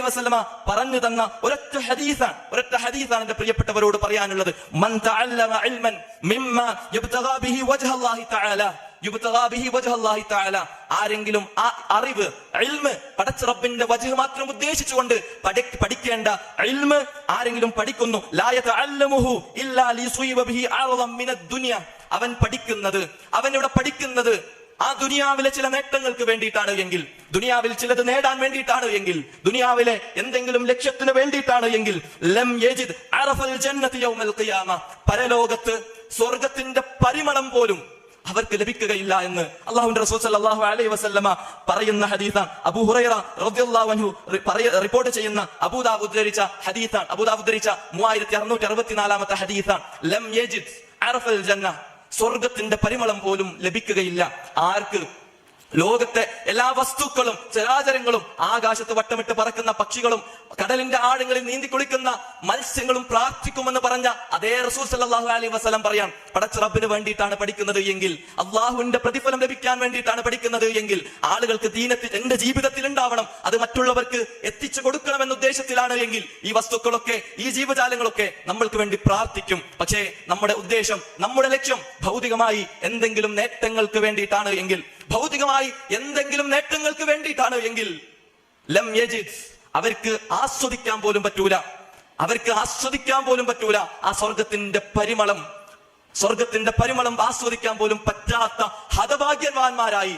വസല്ലമ പറഞ്ഞു തന്ന ഒരൊറ്റ ഹദീസാണ്. ഒരൊറ്റ ഹദീസാണ് എന്റെ പ്രിയപ്പെട്ടവരോട് പറയാനുള്ളത്. മൻ തഅല്ലമ മിമ്മ തആല. തആല. ആരെങ്കിലും ആ അറിവ് ഇൽമ് പടച്ച റബ്ബിന്റെ വജ്ഹ് മാത്രം ഉദ്ദേശിച്ചുകൊണ്ട് പഠിക്കേണ്ട ഇൽമ് ആരെങ്കിലും പഠിക്കുന്നു. ലാ യതഅല്ലമുഹു ഇല്ലാ ദുനിയ. അവൻ പഠിക്കുന്നത് അവൻ ഇവിടെ പഠിക്കുന്നത് ആ ദുനിയാവിലെ ചില നേട്ടങ്ങൾക്ക് വേണ്ടിയിട്ടാണ് എങ്കിൽ ദുനിയാവിൽ ചിലത് നേടാൻ വേണ്ടിയിട്ടാണ് എങ്കിൽ ദുനിയാവിലെ എന്തെങ്കിലും ലക്ഷ്യത്തിന് വേണ്ടിയിട്ടാണ് എങ്കിൽ ലം യജിദ് അറഫൽ ജന്നതി യൗമൽ ഖിയാമ. പരലോകത്ത് സ്വർഗത്തിന്റെ പരിമളം പോലും അവർക്ക് ലഭിക്കുകയില്ല എന്ന് അള്ളാഹുന്റെ റസൂൽ സല്ലല്ലാഹു അലൈഹി വസല്ലമ പറയുന്ന ഹദീസാണ് അബൂ റളിയല്ലാഹു അൻഹു റിപ്പോർട്ട് ചെയ്യുന്ന അബൂദാബ് ഉദ്ധരിച്ച ഹദീസാണ്. അബൂദാബ് ഉദ്ധരിച്ച മൂവായിരത്തി അറുന്നൂറ്റി അറുപത്തിനാലാമത്തെ ഹദീസാണ്. ലം യജിദ് അറഫൽ ജന്ന സ്വർഗത്തിന്റെ പരിമളം പോലും ലഭിക്കുകയില്ല. ആർക്ക് ലോകത്തെ എല്ലാ വസ്തുക്കളും ചരാചരങ്ങളും ആകാശത്ത് വട്ടമിട്ട് പറക്കുന്ന പക്ഷികളും കടലിന്റെ ആഴങ്ങളിൽ നീന്തി കുളിക്കുന്ന മത്സ്യങ്ങളും പ്രാർത്ഥിക്കുമെന്ന് പറഞ്ഞ അതേ റസൂൽ സല്ലാഹു അലൈഹി പറയാം പടച്ച റബ്ബിന് വേണ്ടിയിട്ടാണ് പഠിക്കുന്നത് എങ്കിൽ അള്ളാഹുവിന്റെ പ്രതിഫലം ലഭിക്കാൻ വേണ്ടിയിട്ടാണ് പഠിക്കുന്നത് എങ്കിൽ ആളുകൾക്ക് ദീനത്തിൽ എന്റെ ജീവിതത്തിൽ ഉണ്ടാവണം അത് മറ്റുള്ളവർക്ക് എത്തിച്ചു കൊടുക്കണം എന്ന ഉദ്ദേശത്തിലാണ് എങ്കിൽ ഈ വസ്തുക്കളൊക്കെ ഈ ജീവജാലങ്ങളൊക്കെ നമ്മൾക്ക് വേണ്ടി പ്രാർത്ഥിക്കും. പക്ഷേ നമ്മുടെ ഉദ്ദേശം നമ്മുടെ ലക്ഷ്യം ഭൗതികമായി എന്തെങ്കിലും നേട്ടങ്ങൾക്ക് വേണ്ടിയിട്ടാണ് എങ്കിൽ ഭൗതികമായി എന്തെങ്കിലും നേട്ടങ്ങൾക്ക് വേണ്ടിയിട്ടാണ് എങ്കിൽ ലം യജിദ് അവർക്ക് ആസ്വദിക്കാൻ പോലും പറ്റൂല. അവർക്ക് ആസ്വദിക്കാൻ പോലും പറ്റൂല. ആ സ്വർഗത്തിന്റെ പരിമളം സ്വർഗത്തിന്റെ പരിമളം ആസ്വദിക്കാൻ പോലും പറ്റാത്ത ഹതഭാഗ്യവാന്മാരായി